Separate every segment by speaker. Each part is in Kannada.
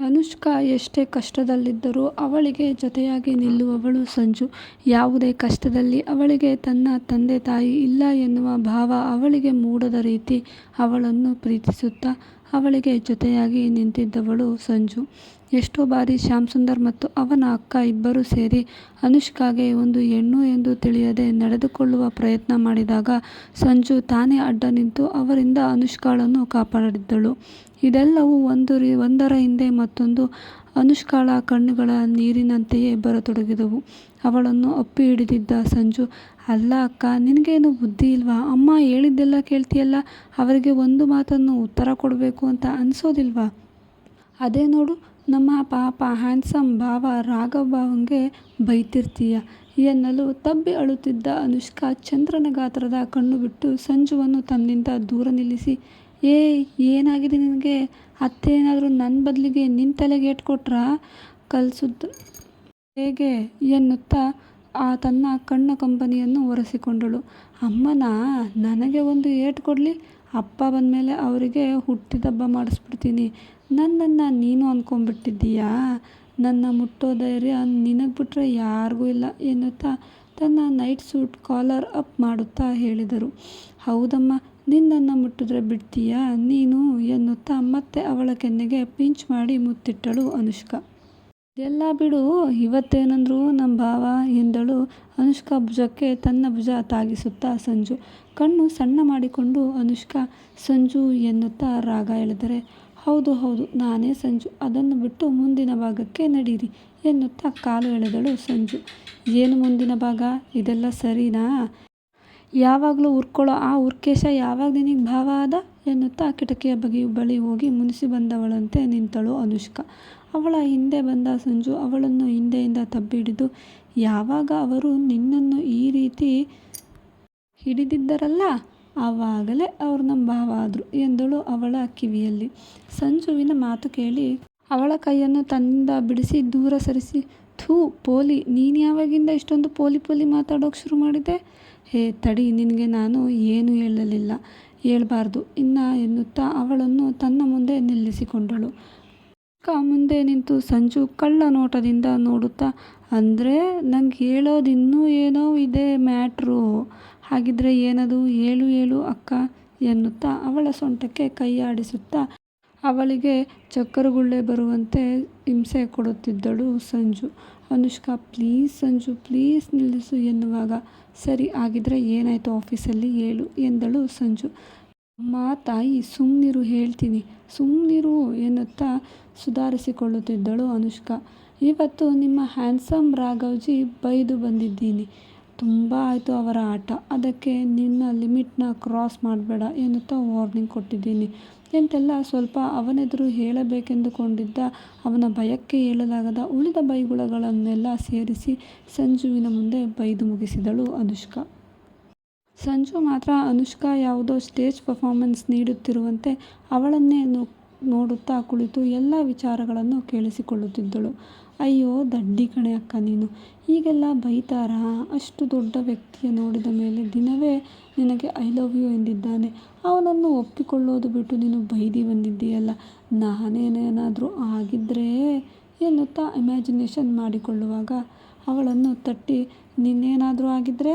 Speaker 1: ಅನುಷ್ಕಾ ಎಷ್ಟೇ ಕಷ್ಟದಲ್ಲಿದ್ದರೂ ಅವಳಿಗೆ ಜೊತೆಯಾಗಿ ನಿಲ್ಲುವವಳು ಸಂಜು. ಯಾವುದೇ ಕಷ್ಟದಲ್ಲಿ ಅವಳಿಗೆ ತನ್ನ ತಂದೆ ತಾಯಿ ಇಲ್ಲ ಎನ್ನುವ ಭಾವ ಅವಳಿಗೆ ಮೂಡದ ರೀತಿ ಅವಳನ್ನು ಪ್ರೀತಿಸುತ್ತಾ ಅವಳಿಗೆ ಜೊತೆಯಾಗಿ ನಿಂತಿದ್ದವಳು ಸಂಜು. ಎಷ್ಟೋ ಬಾರಿ ಶ್ಯಾಮ್ ಸುಂದರ್ ಮತ್ತು ಅವನ ಅಕ್ಕ ಇಬ್ಬರೂ ಸೇರಿ ಅನುಷ್ಕಾಗೆ ಒಂದು ಹೆಣ್ಣು ಎಂದು ತಿಳಿಯದೆ ನಡೆದುಕೊಳ್ಳುವ ಪ್ರಯತ್ನ ಮಾಡಿದಾಗ ಸಂಜು ತಾನೇ ಅಡ್ಡ ನಿಂತು ಅವರಿಂದ ಅನುಷ್ಕಾಳನ್ನು ಕಾಪಾಡಿದ್ದಳು. ಇದೆಲ್ಲವೂ ಒಂದು ಒಂದರ ಹಿಂದೆ ಮತ್ತೊಂದು ಅನುಷ್ಕಾಳ ಕಣ್ಣುಗಳ ನೀರಿನಂತೆಯೇ ಬರತೊಡಗಿದವು. ಅವಳನ್ನು ಅಪ್ಪಿ ಹಿಡಿದಿದ್ದ ಸಂಜು, ಅಲ್ಲ ಅಕ್ಕ, ನಿನಗೇನು ಬುದ್ಧಿ ಇಲ್ವಾ ಅಮ್ಮ ಹೇಳಿದ್ದೆಲ್ಲ ಕೇಳ್ತೀಯಲ್ಲ ಅವರಿಗೆ ಒಂದು ಮಾತನ್ನು ಉತ್ತರ ಕೊಡಬೇಕು ಅಂತ ಅನಿಸೋದಿಲ್ವಾ ಅದೇ ನೋಡು ನಮ್ಮ ಪಾಪ ಹ್ಯಾಂಡ್ಸಮ್ ಭಾವ ರಾಘವ್ ಭಾವಂಗೆ ಬೈತಿರ್ತೀಯ. ಎನ್ನಲು ತಬ್ಬಿ ಅಳುತ್ತಿದ್ದ ಅನುಷ್ಕಾ ಚಂದ್ರನ ಗಾತ್ರದ ಕಣ್ಣು ಬಿಟ್ಟು ಸಂಜುವನ್ನು ತನ್ನಿಂದ ದೂರ ನಿಲ್ಲಿಸಿ ಏ ಏನಾಗಿದೆ ನಿನಗೆ? ಅತ್ತೆ ಏನಾದರೂ ನನ್ನ ಬದಲಿಗೆ ನಿನ್ನ ತಲೆಗೆ ಇಟ್ಕೊಟ್ರ ಕೊಟ್ರಾ? ಕಲ್ಸುದ್ದು ಹೇಗೆ ಎನ್ನುತ್ತಾ ಆ ತನ್ನ ಕಣ್ಣ ಕಂಪನಿಯನ್ನು ಒರೆಸಿಕೊಂಡಳು. ಅಮ್ಮನ, ನನಗೆ ಒಂದು ಏಟು ಕೊಡ್ಲಿ? ಅಪ್ಪ ಬಂದಮೇಲೆ ಅವರಿಗೆ ಹುಟ್ಟಿದಬ್ಬ ಮಾಡಿಸ್ಬಿಡ್ತೀನಿ ನನ್ನನ್ನು ನೀನು ಅಂದ್ಕೊಂಬಿಟ್ಟಿದ್ದೀಯಾ ನನ್ನ ಮುಟ್ಟೋ ಧೈರ್ಯ ನಿನಗೆ ಬಿಟ್ಟರೆ ಯಾರಿಗೂ ಇಲ್ಲ ಎನ್ನುತ್ತಾ ತನ್ನ ನೈಟ್ ಸೂಟ್ ಕಾಲರ್ ಅಪ್ ಮಾಡುತ್ತಾ ಹೇಳಿದರು. ಹೌದಮ್ಮ, ನಿನ್ನನ್ನು ಮುಟ್ಟಿದ್ರೆ ಬಿಡ್ತೀಯಾ ನೀನು ಎನ್ನುತ್ತಾ ಮತ್ತೆ ಅವಳ ಕೆನ್ನೆಗೆ ಪಿಂಚ್ ಮಾಡಿ ಮುತ್ತಿಟ್ಟಳು ಅನುಷ್ಕಾ. ಅದೆಲ್ಲ ಬಿಡು, ಇವತ್ತೇನಂದ್ರು ನಮ್ಮ ಭಾವ ಎಂದಳು ಅನುಷ್ಕಾ ಭುಜಕ್ಕೆ ತನ್ನ ಭುಜ ತಾಗಿಸುತ್ತಾ ಸಂಜು. ಕಣ್ಣು ಸಣ್ಣ ಮಾಡಿಕೊಂಡು ಅನುಷ್ಕಾ ಸಂಜು ಎನ್ನುತ್ತಾ ರಾಗ ಎಳೆದರೆ, ಹೌದು ಹೌದು, ನಾನೇ ಸಂಜು ಅದನ್ನು ಬಿಟ್ಟು ಮುಂದಿನ ಭಾಗಕ್ಕೆ ನಡೀರಿ, ಎನ್ನುತ್ತಾ ಕಾಲು ಎಳೆದಳು ಸಂಜು. ಏನು ಮುಂದಿನ ಭಾಗ ಇದೆಲ್ಲ ಸರಿನಾ ಯಾವಾಗಲೂ ಉರ್ಕೊಳ್ಳೋ ಆ ಉರ್ಕೇಶ ಯಾವಾಗ ನಿನಗೆ ಭಾವ ಆದ ಎನ್ನುತ್ತಾ ಕಿಟಕಿಯ ಬಳಿ ಹೋಗಿ ಮುನಿಸಿ ಬಂದವಳಂತೆ ನಿಂತಳು ಅನುಷ್ಕಾ. ಅವಳ ಹಿಂದೆ ಬಂದ ಸಂಜು ಅವಳನ್ನು ಹಿಂದೆಯಿಂದ ತಬ್ಬಿಡಿದು, ಯಾವಾಗ ಅವರು ನಿನ್ನನ್ನು ಈ ರೀತಿ ಹಿಡಿದಿದ್ದರಲ್ಲ, ಆವಾಗಲೇ ಅವರು ನಮ್ಮ ಭಾವ ಆದರು, ಎಂದಳು ಅವಳ ಕಿವಿಯಲ್ಲಿ. ಸಂಜುವಿನ ಮಾತು ಕೇಳಿ, ಅವಳ ಕೈಯನ್ನು ತನ್ನಿಂದ ಬಿಡಿಸಿ ದೂರ ಸರಿಸಿ, ಥೂ, ಪೋಲಿ, ನೀನು ಯಾವಾಗಿಂದ ಇಷ್ಟೊಂದು ಪೋಲಿ ಪೋಲಿ ಮಾತಾಡೋಕೆ ಶುರು ಮಾಡಿದೆ? ಹೇ, ತಡಿ, ನಿನಗೆ ನಾನು ಏನು ಹೇಳಲಿಲ್ಲ, ಹೇಳ್ಬಾರ್ದು, ಇನ್ನ ಎನ್ನುತ್ತಾ ಅವಳನ್ನು ತನ್ನ ಮುಂದೆ ನಿಲ್ಲಿಸಿಕೊಂಡಳು. ಅನುಷ್ಕಾ ಮುಂದೆ ನಿಂತು ಸಂಜು ಕಳ್ಳ ನೋಟದಿಂದ ನೋಡುತ್ತಾ, ಅಂದರೆ ನಂಗೆ ಹೇಳೋದು ಇನ್ನೂ ಏನೋ ಇದೆ ಮ್ಯಾಟ್ರು ಹಾಗಿದ್ರೆ ಏನದು ಹೇಳು ಹೇಳು, ಅಕ್ಕ, ಎನ್ನುತ್ತಾ ಅವಳ ಸೊಂಟಕ್ಕೆ ಕೈಯಾಡಿಸುತ್ತಾ, ಅವಳಿಗೆ ಚಕ್ಕರುಗುಳ್ಳೆ ಬರುವಂತೆ ಹಿಂಸೆ ಕೊಡುತ್ತಿದ್ದಳು ಸಂಜು. ಅನುಷ್ಕಾ, ಪ್ಲೀಸ್ ಸಂಜು, ಪ್ಲೀಸ್ ನಿಲ್ಲಿಸು, ಎನ್ನುವಾಗ, ಸರಿ ಆಗಿದ್ರೆ ಏನಾಯಿತು ಆಫೀಸಲ್ಲಿ ಹೇಳು, ಎಂದಳು ಸಂಜು. ಅಮ್ಮ, ತಾಯಿ, ಸುಮ್ನಿರು ಹೇಳ್ತೀನಿ ಸುಮ್ನಿರು ಎನ್ನುತ್ತಾ ಸುಧಾರಿಸಿಕೊಳ್ಳುತ್ತಿದ್ದಳು ಅನುಷ್ಕಾ. ಇವತ್ತು ನಿಮ್ಮ ಹ್ಯಾಂಡ್ಸಮ್ ರಾಘವ್ಜಿ ಬೈದು ಬಂದಿದ್ದೀನಿ. ತುಂಬ ಆಯ್ತು ಅವರ ಆಟ ಅದಕ್ಕೆ ನಿನ್ನ ಲಿಮಿಟ್ನ ಕ್ರಾಸ್ ಮಾಡಬೇಡ ಎನ್ನುತ್ತಾ ವಾರ್ನಿಂಗ್ ಕೊಟ್ಟಿದ್ದೀನಿ ಎಂತೆಲ್ಲ ಸ್ವಲ್ಪ ಅವನೆದುರು ಹೇಳಬೇಕೆಂದುಕೊಂಡಿದ್ದ ಅವನ ಭಯಕ್ಕೆ ಹೇಳಲಾಗದ ಉಳಿದ ಬೈಗುಳಗಳನ್ನೆಲ್ಲ ಸೇರಿಸಿ ಸಂಜುವಿನ ಮುಂದೆ ಬೈದು ಮುಗಿಸಿದಳು ಅನುಷ್ಕಾ. ಸಂಜು ಮಾತ್ರ ಅನುಷ್ಕಾ ಯಾವುದೋ ಸ್ಟೇಜ್ ಪರ್ಫಾರ್ಮೆನ್ಸ್ ನೀಡುತ್ತಿರುವಂತೆ ಅವಳನ್ನೇ ನೋಡುತ್ತಾ ಕುಳಿತು ಎಲ್ಲ ವಿಚಾರಗಳನ್ನು ಕೇಳಿಸಿಕೊಳ್ಳುತ್ತಿದ್ದಳು. ಅಯ್ಯೋ, ದಡ್ಡಿ ಕಣೆ ಅಕ್ಕ ನೀನು. ಹೀಗೆಲ್ಲ ಬೈತಾರಾ ಅಷ್ಟು ದೊಡ್ಡ ವ್ಯಕ್ತಿಯ ನೋಡಿದ ಮೇಲೆ ದಿನವೇ ನಿನಗೆ ಐ ಲವ್ ಯು ಎಂದಿದ್ದಾನೆ ಅವನನ್ನು ಒಪ್ಪಿಕೊಳ್ಳೋದು ಬಿಟ್ಟು ನೀನು ಬೈದಿ ಬಂದಿದ್ದೀಯಲ್ಲ ನಾನೇನೇನಾದರೂ ಆಗಿದ್ದರೆ ಎನ್ನುತ್ತಾ ಇಮ್ಯಾಜಿನೇಷನ್ ಮಾಡಿಕೊಳ್ಳುವಾಗ ಅವಳನ್ನು ತಟ್ಟಿ, ನಿನ್ನೇನಾದರೂ ಆಗಿದ್ರೆ?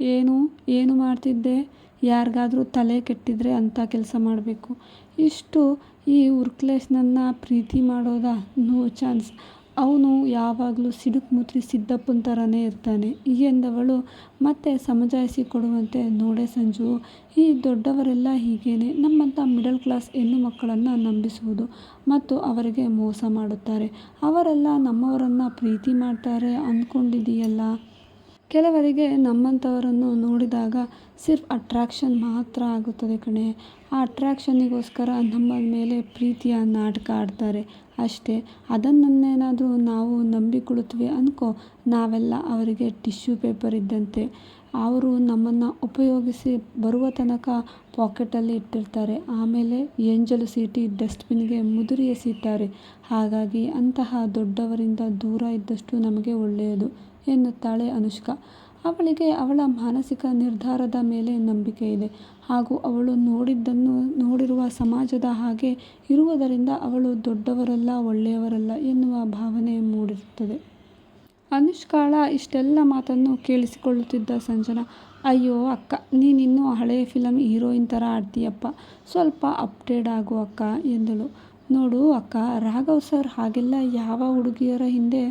Speaker 1: ಏನು ಏನು ಮಾಡ್ತಿದ್ದೆ? ಯಾರಿಗಾದರೂ ತಲೆ ಕೆಟ್ಟಿದ್ರೆ ಅಂಥ ಕೆಲಸ ಮಾಡಬೇಕು. ಇಷ್ಟು ಈ ಉರ್ಕ್ಲೇಶ್ನನ್ನ ಪ್ರೀತಿ ಮಾಡೋದಾ? No chance. ಅವನು ಯಾವಾಗಲೂ ಸಿಡುಕ್ ಮುತ್ರಿ ಸಿದ್ದಪ್ಪನ ಥರನೇ ಇರ್ತಾನೆ. ಎಂದವಳು ಮತ್ತೆ ಸಮಜಾಯಿಸಿ ಕೊಡುವಂತೆ ನೋಡೆ ಸಂಜು. ಈ ದೊಡ್ಡವರೆಲ್ಲ ಹೀಗೇನೆ. ನಮ್ಮಂಥ ಮಿಡಲ್ ಕ್ಲಾಸ್ ಹೆಣ್ಣು ಮಕ್ಕಳನ್ನು ನಂಬಿಸುವುದು ಮತ್ತು ಅವರಿಗೆ ಮೋಸ ಮಾಡುತ್ತಾರೆ. ಅವರೆಲ್ಲ ನಮ್ಮವರನ್ನು ಪ್ರೀತಿ ಮಾಡ್ತಾರೆ ಅಂದ್ಕೊಂಡಿದೀಯಲ್ಲ. ಕೆಲವರಿಗೆ ನಮ್ಮಂಥವರನ್ನು ನೋಡಿದಾಗ ಸಿರ್ಫ್ ಅಟ್ರಾಕ್ಷನ್ ಮಾತ್ರ ಆಗುತ್ತದೆ ಕಣೇ. ಆ ಅಟ್ರಾಕ್ಷನ್ನಿಗೋಸ್ಕರ ನಮ್ಮ ಮೇಲೆ ಪ್ರೀತಿಯ ನಾಟಕ ಆಡ್ತಾರೆ. ಅಷ್ಟೇ ಅದನ್ನೇನಾದರೂ ನಾವು ನಂಬಿಕೊಳ್ತ್ವಿ ಅನ್ಕೋ, ನಾವೆಲ್ಲ ಅವರಿಗೆ ಟಿಶ್ಯೂ ಪೇಪರ್ ಇದ್ದಂತೆ. ಅವರು ನಮ್ಮನ್ನು ಉಪಯೋಗಿಸಿ ಬರುವ ತನಕ ಪಾಕೆಟಲ್ಲಿ ಇಟ್ಟಿರ್ತಾರೆ. ಆಮೇಲೆ ಎಂಜಲು ಸೀಟಿ ಡಸ್ಟ್ಬಿನ್ಗೆ ಮುದುರಿ ಹಾಗಾಗಿ ಅಂತಹ ದೊಡ್ಡವರಿಂದ ದೂರ ಇದ್ದಷ್ಟು ನಮಗೆ ಒಳ್ಳೆಯದು. ಎನ್ನುತ್ತಾಳೆ ಅನುಷ್ಕಾ. ಅವಳಿಗೆ ಅವಳ ಮಾನಸಿಕ ನಿರ್ಧಾರದ ಮೇಲೆ ನಂಬಿಕೆ ಇದೆ. ಹಾಗೂ ಅವಳು ನೋಡಿದ್ದನ್ನು, ನೋಡಿರುವ ಸಮಾಜದ ಹಾಗೆ ಇರುವುದರಿಂದ ಅವಳು ದೊಡ್ಡವರಲ್ಲ, ಒಳ್ಳೆಯವರಲ್ಲ ಎನ್ನುವ ಭಾವನೆ ಮೂಡಿರುತ್ತದೆ. ಅನುಷ್ಕಾಳ ಇಷ್ಟೆಲ್ಲ ಮಾತನ್ನು ಕೇಳಿಸಿಕೊಳ್ಳುತ್ತಿದ್ದ ಸಂಜನಾ, ಅಯ್ಯೋ ಅಕ್ಕ, ನೀನಿನ್ನೂ ಹಳೆಯ ಫಿಲಮ್ ಹೀರೋಯಿನ್ ಥರ ಆಡ್ತೀಯಪ್ಪ. ಸ್ವಲ್ಪ ಅಪ್ಡೇಟ್ ಆಗು ಅಕ್ಕ, ಎಂದಳು. ನೋಡು ಅಕ್ಕ, ರಾಘವ್ ಸರ್ ಹಾಗೆಲ್ಲ ಯಾವ ಹುಡುಗಿಯರ ಹಿಂದೆ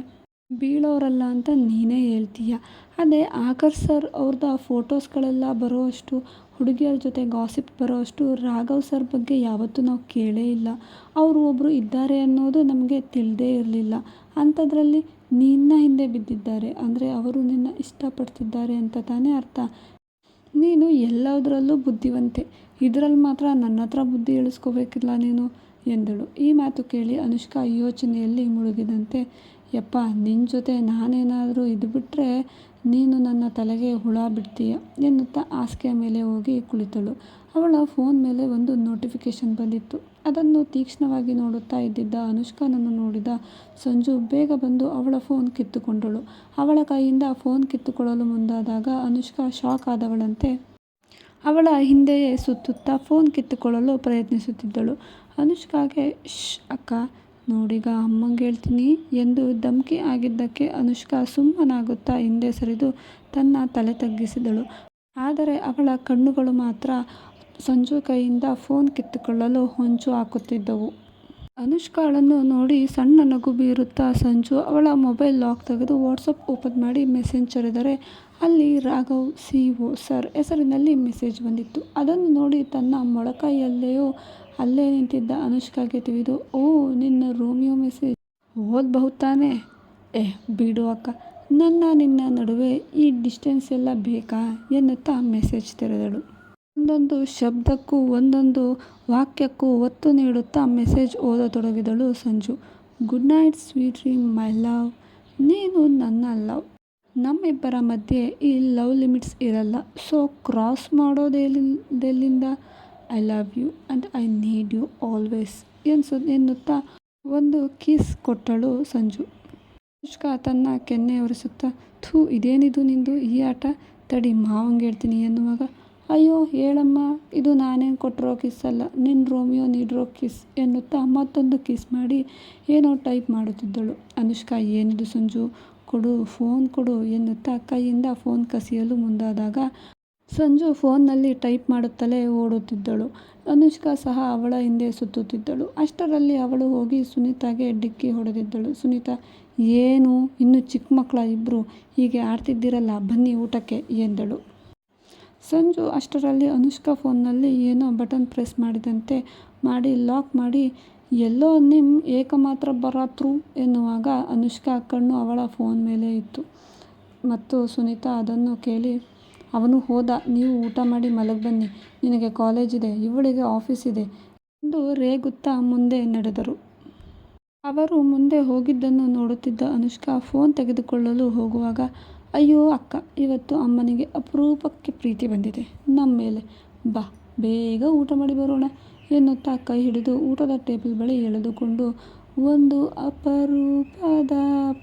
Speaker 1: ಬೀಳೋರಲ್ಲ ಅಂತ ನೀನೇ ಹೇಳ್ತೀಯ. ಅದೇ ಆಕರ್ ಸರ್ ಅವ್ರದ್ದು ಫೋಟೋಸ್ಗಳೆಲ್ಲ ಬರೋವಷ್ಟು, ಹುಡುಗಿಯರ ಜೊತೆ ಗಾಸಿಪ್ ಬರೋವಷ್ಟು ರಾಘವ್ ಸರ್ ಬಗ್ಗೆ ಯಾವತ್ತೂ ನಾವು ಕೇಳೇ ಇಲ್ಲ. ಅವರು ಒಬ್ಬರು ಇದ್ದಾರೆ ಅನ್ನೋದು ನಮಗೆ ತಿಳಿದೇ ಇರಲಿಲ್ಲ. ಅಂಥದ್ರಲ್ಲಿ ನಿನ್ನ ಹಿಂದೆ ಬಿದ್ದಿದ್ದಾರೆ. ಅಂದರೆ ಅವರು ನಿನ್ನ ಇಷ್ಟಪಡ್ತಿದ್ದಾರೆ ಅಂತ ತಾನೇ ಅರ್ಥ. ನೀನು ಎಲ್ಲದರಲ್ಲೂ ಬುದ್ಧಿವಂತೆ. ಇದರಲ್ಲಿ ಮಾತ್ರ ನನ್ನ ಹತ್ರ ಬುದ್ಧಿ ಇಳಿಸ್ಕೋಬೇಕಿಲ್ಲ ನೀನು ಎಂದಳು. ಈ ಮಾತು ಕೇಳಿ ಅನುಷ್ಕಾ ಯೋಚನೆಯಲ್ಲಿ ಮುಳುಗಿದಂತೆ ಯಪ್ಪ ನಿನ್ನ ಜೊತೆ ನಾನೇನಾದರೂ ಇದ್ಬಿಟ್ರೆ ನೀನು ನನ್ನ ತಲೆಗೆ ಹುಳ ಬಿಡ್ತೀಯ ಎನ್ನುತ್ತಾ ಹಾಸಿಗೆಯ ಮೇಲೆ ಹೋಗಿ ಕುಳಿತಳು. ಅವಳ ಫೋನ್ ಮೇಲೆ ಒಂದು ನೋಟಿಫಿಕೇಶನ್ ಬಂದಿತ್ತು. ಅದನ್ನು ತೀಕ್ಷ್ಣವಾಗಿ ನೋಡುತ್ತಾ ಇದ್ದಿದ್ದ ಅನುಷ್ಕಾನನ್ನು ನೋಡಿದ ಸಂಜು ಬೇಗ ಬಂದು ಅವಳ ಫೋನ್ ಕಿತ್ತುಕೊಂಡಳು. ಅವಳ ಕೈಯಿಂದ ಫೋನ್ ಕಿತ್ತುಕೊಳ್ಳಲು ಮುಂದಾದಾಗ ಅನುಷ್ಕಾ ಶಾಕ್ ಆದವಳಂತೆ ಅವಳ ಹಿಂದೆಯೇ ಸುತ್ತುತ್ತಾ ಫೋನ್ ಕಿತ್ತುಕೊಳ್ಳಲು ಪ್ರಯತ್ನಿಸುತ್ತಿದ್ದಳು. ಅನುಷ್ಕಾಗೆ ಶ್ ಅಕ್ಕ ನೋಡೀಗ ಅಮ್ಮಂಗೆ ಹೇಳ್ತೀನಿ, ಎಂದು ಧಮ್ಕಿ ಆಗಿದ್ದಕ್ಕೆ ಅನುಷ್ಕಾ ಸುಮ್ಮನಾಗುತ್ತಾ ಹಿಂದೆ ಸರಿದು ತನ್ನ ತಲೆ ತಗ್ಗಿಸಿದಳು. ಆದರೆ ಅವಳ ಕಣ್ಣುಗಳು ಮಾತ್ರ ಸಂಜು ಕೈಯಿಂದ ಫೋನ್ ಕಿತ್ತುಕೊಳ್ಳಲು ಹೊಂಚು ಹಾಕುತ್ತಿದ್ದವು. ಅನುಷ್ಕಾಳನ್ನು ನೋಡಿ ಸಣ್ಣ ನಗು ಬೀರುತ್ತಾ ಸಂಜು ಅವಳ ಮೊಬೈಲ್ ಲಾಕ್ ತೆಗೆದು ವಾಟ್ಸಪ್ ಓಪನ್ ಮಾಡಿ ಮೆಸೇಜ್ ತೆರೆದರೆ ಅಲ್ಲಿ ರಾಘವ್, ಸಿ ಒ ಸರ್ ಹೆಸರಿನಲ್ಲಿ ಮೆಸೇಜ್ ಬಂದಿತ್ತು. ಅದನ್ನು ನೋಡಿ ತನ್ನ ಮೊಳಕೈಯಲ್ಲೆಯೋ ಅಲ್ಲೇ ನಿಂತಿದ್ದ ಅನುಷ್ಕಾಗೆ ತಿಳಿದು, ಓ, ನಿನ್ನ ರೋಮಿಯೋ ಮೆಸೇಜ್. ಓದಬಹುದು ತಾನೆ ಏ ಬಿಡು ಅಕ್ಕ. ನನ್ನ ನಿನ್ನ ನಡುವೆ ಈ ಡಿಸ್ಟೆನ್ಸ್ ಎಲ್ಲ ಬೇಕಾ? ಎನ್ನುತ್ತಾ ಮೆಸೇಜ್ ತೆರೆದಳು. ಒಂದೊಂದು ಶಬ್ದಕ್ಕೂ ಒಂದೊಂದು ವಾಕ್ಯಕ್ಕೂ ಒತ್ತು ನೀಡುತ್ತಾ message ಓದತೊಡಗಿದಳು Sanju. Good night sweet dream, my love. ನೀನು ನನ್ನ ಲವ್. ನಮ್ಮಿಬ್ಬರ ಮಧ್ಯೆ ಈ ಲವ್ ಲಿಮಿಟ್ಸ್ ಇರಲ್ಲ. So cross ಮಾಡೋದೆಲ್ಲಿಂದ? I love you and I need you always ಎನ್ಸು, ಎನ್ನುತ್ತಾ ಒಂದು ಕಿಸ್ ಕೊಟ್ಟಳು ಸಂಜು. ಅನುಷ್ಕಾ ತನ್ನ ಕೆನ್ನೆ ಒರೆಸುತ್ತಾ, ಥೂ, ಇದೇನಿದು ನಿಂದು? ಈ ಆಟ? ತಡಿ ಮಾವಂಗೆ ಹೇಳ್ತೀನಿ ಎನ್ನುವಾಗ ಅಯ್ಯೋ, ಹೇಳಮ್ಮ, ಇದು ನಾನೇನು ಕೊಟ್ಟಿರೋ ಕಿಸ್ ಅಲ್ಲ. ನಿನ್ನ ರೋಮಿಯೋ ನೀಡಿರೋ ಕಿಸ್ ಎನ್ನುತ್ತಾ ಮತ್ತೊಂದು ಕಿಸ್ ಮಾಡಿ ಏನೋ ಟೈಪ್ ಮಾಡುತ್ತಿದ್ದಳು. ಅನುಷ್ಕಾ, ಏನಿದು ಸಂಜು? ಕೊಡು ಫೋನ್ ಕೊಡು ಎನ್ನುತ್ತಾ ಕೈಯಿಂದ ಫೋನ್ ಕಸಿಯಲು ಮುಂದಾದಾಗ ಸಂಜು ಫೋನ್ನಲ್ಲಿ ಟೈಪ್ ಮಾಡುತ್ತಲೇ ಓಡುತ್ತಿದ್ದಳು. ಅನುಷ್ಕಾ ಸಹ ಅವಳ ಹಿಂದೆ ಸುತ್ತುತ್ತಿದ್ದಳು. ಅಷ್ಟರಲ್ಲಿ ಅವಳು ಹೋಗಿ ಸುನೀತಾಗೆ ಡಿಕ್ಕಿ ಹೊಡೆದಿದ್ದಳು. ಸುನೀತಾ, ಏನು? ಇನ್ನು ಚಿಕ್ಕ ಮಕ್ಕಳ ಇಬ್ಬರು ಹೀಗೆ ಆಡ್ತಿದ್ದೀರಲ್ಲ, ಬನ್ನಿ ಊಟಕ್ಕೆ ಎಂದಳು. ಸಂಜು ಅಷ್ಟರಲ್ಲಿ ಅನುಷ್ಕಾ ಫೋನ್ನಲ್ಲಿ ಏನೋ ಬಟನ್ ಪ್ರೆಸ್ ಮಾಡಿದಂತೆ ಮಾಡಿ ಲಾಕ್ ಮಾಡಿ, ಎಲ್ಲೋ ನಿಮ್ ಏಕಮಾತ್ರ ಬರಾತ್ರು ಎನ್ನುವಾಗ ಅನುಷ್ಕಾ ಕಣ್ಣು ಅವಳ ಫೋನ್ ಮೇಲೆ ಇತ್ತು. ಮತ್ತು ಸುನೀತಾ ಅದನ್ನು ಕೇಳಿ, ಅವನು ಹೋದ, ನೀವು ಊಟ ಮಾಡಿ ಮಲಗಿ ಬನ್ನಿ, ನಿನಗೆ ಕಾಲೇಜ್ ಇದೆ, ಇವಳಿಗೆ ಆಫೀಸ್ ಇದೆ ಎಂದು ರೇಗುತ್ತಾ ಮುಂದೆ ನಡೆದರು. ಅವರು ಮುಂದೆ ಹೋಗಿದ್ದನ್ನು ನೋಡುತ್ತಿದ್ದ ಅನುಷ್ಕಾ ಫೋನ್ ತೆಗೆದುಕೊಳ್ಳಲು ಹೋಗುವಾಗ ಅಯ್ಯೋ ಅಕ್ಕ, ಇವತ್ತು ಅಮ್ಮನಿಗೆ ಅಪರೂಪಕ್ಕೆ ಪ್ರೀತಿ ಬಂದಿದೆ. ನಮ್ಮ ಮೇಲೆ ಬಾ, ಬೇಗ ಊಟ ಮಾಡಿ ಬರೋಣ ಎನ್ನುತ್ತಾ ಕೈ ಹಿಡಿದು ಊಟದ ಟೇಬಲ್ ಬಳಿ ಎಳೆದುಕೊಂಡು, ಒಂದು ಅಪರೂಪದ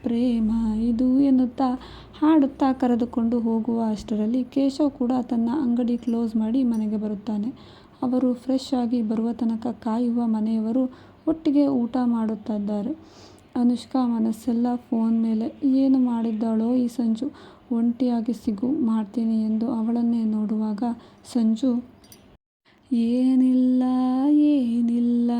Speaker 1: ಪ್ರೇಮ ಇದು ಎನ್ನುತ್ತಾ ಹಾಡುತ್ತಾ ಕರೆದುಕೊಂಡು ಹೋಗುವ ಅಷ್ಟರಲ್ಲಿ ಕೇಶವ್ ಕೂಡ ತನ್ನ ಅಂಗಡಿ ಕ್ಲೋಸ್ ಮಾಡಿ ಮನೆಗೆ ಬರುತ್ತಾನೆ. ಅವರು ಫ್ರೆಶ್ ಆಗಿ ಬರುವ ತನಕ ಕಾಯುವ ಮನೆಯವರು ಒಟ್ಟಿಗೆ ಊಟ ಮಾಡುತ್ತಿದ್ದಾರೆ. ಅನುಷ್ಕಾ ಮನಸ್ಸೆಲ್ಲ ಫೋನ್ ಮೇಲೆ, ಏನು ಮಾಡಿದ್ದಾಳೋ ಈ ಸಂಜು? ಒಂಟಿಯಾಗಿ ಸಿಗು, ಮಾಡ್ತೀನಿ ಎಂದು ಅವಳನ್ನೇ ನೋಡುವಾಗ ಸಂಜು, ಏನಿಲ್ಲ ಏನಿಲ್ಲ,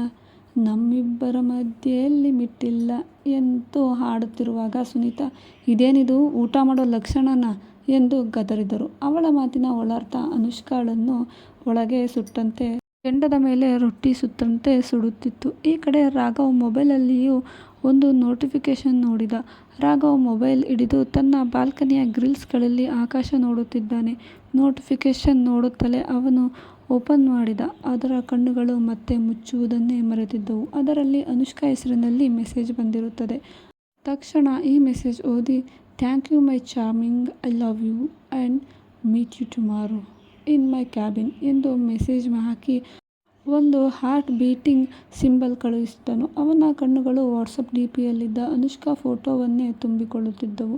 Speaker 1: ನಮ್ಮಿಬ್ಬರ ಮಧ್ಯೆ ಲಿಮಿಟ್ಟಿಲ್ಲ ಎಂದು ಹಾಡುತ್ತಿರುವಾಗ ಸುನೀತಾ, ಇದೇನಿದು? ಊಟ ಮಾಡೋ ಲಕ್ಷಣನ? ಎಂದು ಗದರಿದರು. ಅವಳ ಮಾತಿನ ಒಳರ್ಥ ಅನುಷ್ಕಾಳನ್ನು ಒಳಗೆ ಸುಟ್ಟಂತೆ ಕೆಂಡದ ಮೇಲೆ ರೊಟ್ಟಿ ಸುತ್ತಂತೆ ಸುಡುತ್ತಿತ್ತು. ಈ ಕಡೆ ರಾಘವ್ ಮೊಬೈಲಲ್ಲಿಯೂ ಒಂದು ನೋಟಿಫಿಕೇಶನ್ ನೋಡಿದ. ರಾಘವ್ ಮೊಬೈಲ್ ಹಿಡಿದು ತನ್ನ ಬಾಲ್ಕನಿಯ ಗ್ರಿಲ್ಸ್ಗಳಲ್ಲಿ ಆಕಾಶ ನೋಡುತ್ತಿದ್ದಾನೆ. ನೋಟಿಫಿಕೇಶನ್ ನೋಡುತ್ತಲೇ ಅವನು ಓಪನ್ ಮಾಡಿದ. ಅದರ ಕಣ್ಣುಗಳು ಮತ್ತೆ ಮುಚ್ಚುವುದನ್ನೇ ಮರೆತಿದ್ದವು. ಅದರಲ್ಲಿ ಅನುಷ್ಕಾ ಹೆಸರಿನಲ್ಲಿ ಮೆಸೇಜ್ ಬಂದಿರುತ್ತದೆ. ತಕ್ಷಣ ಈ ಮೆಸೇಜ್ ಓದಿ, thank you my charming, I love you and meet you tomorrow. In my cabin ಎಂದು ಮೆಸೇಜ್ ಹಾಕಿ ಒಂದು ಹಾರ್ಟ್ ಬೀಟಿಂಗ್ ಸಿಂಬಲ್ ಕಳುಹಿಸಿದನು ಅವನ ಕಣ್ಣುಗಳು ವಾಟ್ಸಪ್ ಡಿ ಪಿಯಲ್ಲಿದ್ದ ಅನುಷ್ಕಾ ಫೋಟೋವನ್ನೇ ತುಂಬಿಕೊಳ್ಳುತ್ತಿದ್ದವು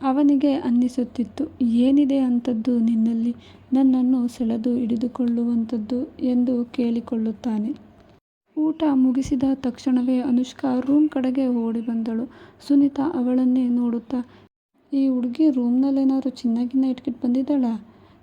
Speaker 1: ಅವನಿಗೆ ಅನ್ನಿಸುತ್ತಿತ್ತು, ಏನಿದೆ ಅಂಥದ್ದು ನಿನ್ನಲ್ಲಿ ನನ್ನನ್ನು ಸೆಳೆದು ಹಿಡಿದುಕೊಳ್ಳುವಂಥದ್ದು ಎಂದು ಕೇಳಿಕೊಳ್ಳುತ್ತಾನೆ. ಊಟ ಮುಗಿಸಿದ ತಕ್ಷಣವೇ ಅನುಷ್ಕಾ ರೂಮ್ ಕಡೆಗೆ ಓಡಿ ಬಂದಳು. ಸುನೀತಾ ಅವಳನ್ನೇ ನೋಡುತ್ತಾ, ಈ ಹುಡುಗಿ ರೂಮ್ನಲ್ಲೇನಾದ್ರೂ ಚಿನ್ನ ಇಟ್ಕಿಟ್ಟು ಬಂದಿದ್ದಾಳ ಬಂದಿದ್ದಾಳಾ?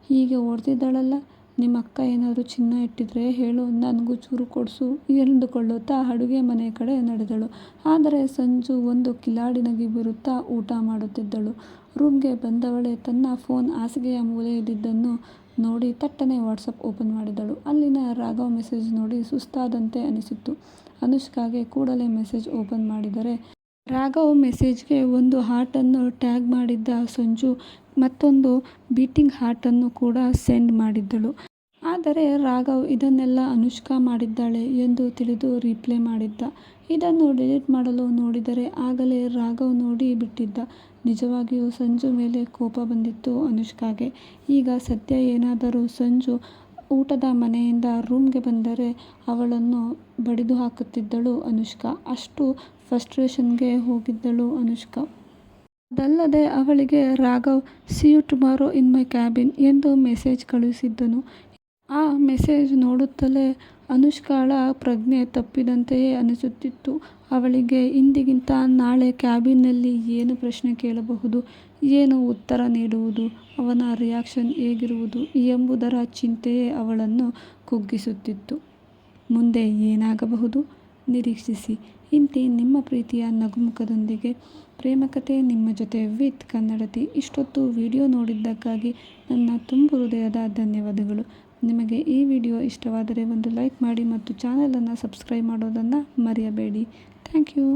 Speaker 1: ಹೀಗೆ ಓಡ್ತಿದ್ದಾಳಲ್ಲ? ನಿಮ್ಮಕ್ಕ ಏನಾದರೂ ಚಿನ್ನ ಇಟ್ಟಿದ್ರೆ ಹೇಳು, ನನಗೂ ಚೂರು ಕೊಡಿಸು ಎಂದುಕೊಳ್ಳುತ್ತಾ ಅಡುಗೆ ಮನೆ ಕಡೆ ನಡೆದಳು. ಆದರೆ ಸಂಜು ಒಂದು ಕಿಲಾಡಿ ಬರುತ್ತಾ ಬೀರುತ್ತಾ ಊಟ ಮಾಡುತ್ತಿದ್ದಳು. ರೂಮ್ಗೆ ಬಂದವಳೆ ತನ್ನ ಫೋನ್ ಹಾಸಿಗೆಯ ಮೂಲೆಯಲ್ಲಿದ್ದನ್ನು ನೋಡಿ ತಟ್ಟನೆ ವಾಟ್ಸಪ್ ಓಪನ್ ಮಾಡಿದಳು. ಅಲ್ಲಿನ ರಾಘವ್ ಮೆಸೇಜ್ ನೋಡಿ ಸುಸ್ತಾದಂತೆ ಅನಿಸಿತ್ತು ಅನುಷ್ಕಾಗೆ ಕೂಡಲೇ ಮೆಸೇಜ್ ಓಪನ್ ಮಾಡಿದರೆ ರಾಘವ್ ಮೆಸೇಜ್ಗೆ ಒಂದು ಹಾರ್ಟನ್ನು ಟ್ಯಾಗ್ ಮಾಡಿದ್ದ ಸಂಜು ಮತ್ತೊಂದು ಬೀಟಿಂಗ್ ಹಾರ್ಟನ್ನು ಕೂಡ ಸೆಂಡ್ ಮಾಡಿದ್ದಳು. ಆದರೆ ರಾಘವ್ ಇದನ್ನೆಲ್ಲ ಅನುಷ್ಕಾ ಮಾಡಿದ್ದಾಳೆ ಎಂದು ತಿಳಿದು ರಿಪ್ಲೈ ಮಾಡಿದ್ದ. ಇದನ್ನು ಡಿಲೀಟ್ ಮಾಡಲು ನೋಡಿದರೆ ಆಗಲೇ ರಾಘವ್ ನೋಡಿ ಬಿಟ್ಟಿದ್ದ. ನಿಜವಾಗಿಯೂ ಸಂಜು ಮೇಲೆ ಕೋಪ ಬಂದಿತ್ತು ಅನುಷ್ಕಾಗೆ. ಈಗ ಸದ್ಯ ಏನಾದರೂ ಸಂಜು ಊಟದ ಮನೆಯಿಂದ ರೂಮ್ಗೆ ಬಂದರೆ ಅವಳನ್ನು ಬಡಿದು ಹಾಕುತ್ತಿದ್ದಳು ಅನುಷ್ಕಾ. ಅಷ್ಟು ಫ್ರಸ್ಟ್ರೇಷನ್ಗೆ ಹೋಗಿದ್ದಳು ಅನುಷ್ಕಾ. ಅದಲ್ಲದೆ ಅವಳಿಗೆ Raghav see you tomorrow in my cabin ಎಂದು ಮೆಸೇಜ್ ಕಳುಹಿಸಿದ್ದನು. ಆ ಮೆಸೇಜ್ ನೋಡುತ್ತಲೇ ಅನುಷ್ಕಾಳ ಪ್ರಜ್ಞೆ ತಪ್ಪಿದಂತೆಯೇ ಅನಿಸುತ್ತಿತ್ತು. ಅವಳಿಗೆ, ಇಂದಿಗಿಂತ ನಾಳೆ ಕ್ಯಾಬಿನ್ನಲ್ಲಿ ಏನು ಪ್ರಶ್ನೆ ಕೇಳಬಹುದು? ಏನು ಉತ್ತರ ನೀಡುವುದು? ಅವನ ರಿಯಾಕ್ಷನ್ ಹೇಗಿರುವುದು? ಎಂಬುದರ ಚಿಂತೆಯೇ ಅವಳನ್ನು ಕುಗ್ಗಿಸುತ್ತಿತ್ತು. ಮುಂದೆ ಏನಾಗಬಹುದು? ನಿರೀಕ್ಷಿಸಿ. ಇಂತಿ ನಿಮ್ಮ ಪ್ರೀತಿಯ ನಗುಮುಖದೊಂದಿಗೆ ಪ್ರೇಮಕಥೆ ನಿಮ್ಮ ಜೊತೆ ವಿತ್ ಕನ್ನಡತಿ. ಇಷ್ಟೊತ್ತು ವಿಡಿಯೋ ನೋಡಿದ್ದಕ್ಕಾಗಿ ನನ್ನ ತುಂಬು ಹೃದಯದ ಧನ್ಯವಾದಗಳು. ನಿಮಗೆ ಈ ವಿಡಿಯೋ ಇಷ್ಟವಾದರೆ ಒಂದು ಲೈಕ್ ಮಾಡಿ ಮತ್ತು ಚಾನಲನ್ನು ಸಬ್ಸ್ಕ್ರೈಬ್ ಮಾಡೋದನ್ನು ಮರೆಯಬೇಡಿ. Thank you